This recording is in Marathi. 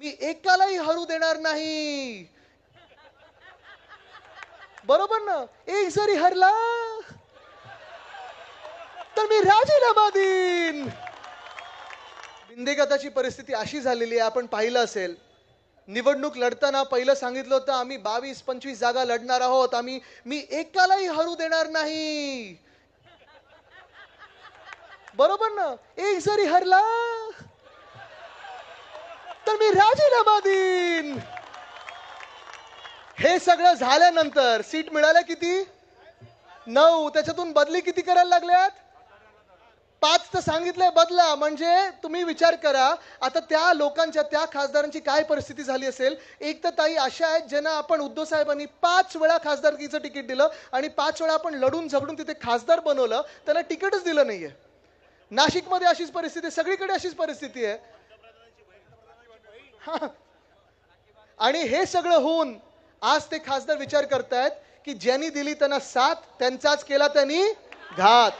मी एकालाही हरू देणार नाही. बरोबर ना? एक जरी हरला तर मी राजीनामा देईन. बिंदेगताची परिस्थिती अशी झालेली आहे आपण पाहिलं असेल. निवडणूक लढताना पहिलं सांगितलं होतं आम्ही बावीस पंचवीस जागा लढणार आहोत. आम्ही मी एकालाही हरू देणार नाही. बरोबर ना? एक जरी हरला मी राजीनामा देईन हे सगळं झाल्यानंतर सीट मिळाल्या किती? नऊ. त्याच्यातून बदली किती करायला लागल्यात? पाच तर सांगितलंय बदला. म्हणजे तुम्ही विचार करा आता त्या लोकांच्या त्या खासदारांची काय परिस्थिती झाली असेल? एक तर ताई अशा आहेत ज्यांना आपण उद्धव साहेबांनी पाच वेळा खासदारकीचं तिकीट दिलं आणि पाच वेळा आपण लढून झगडून तिथे खासदार बनवलं. त्यांना तिकीटच दिलं नाहीये. नाशिकमध्ये अशीच परिस्थिती सगळीकडे अशीच परिस्थिती आहे. आणि हे सगळं होऊन आज ते खासदार विचार करतायत की ज्यांनी दिली त्यांना साथ त्यांचाच केला त्यांनी घात.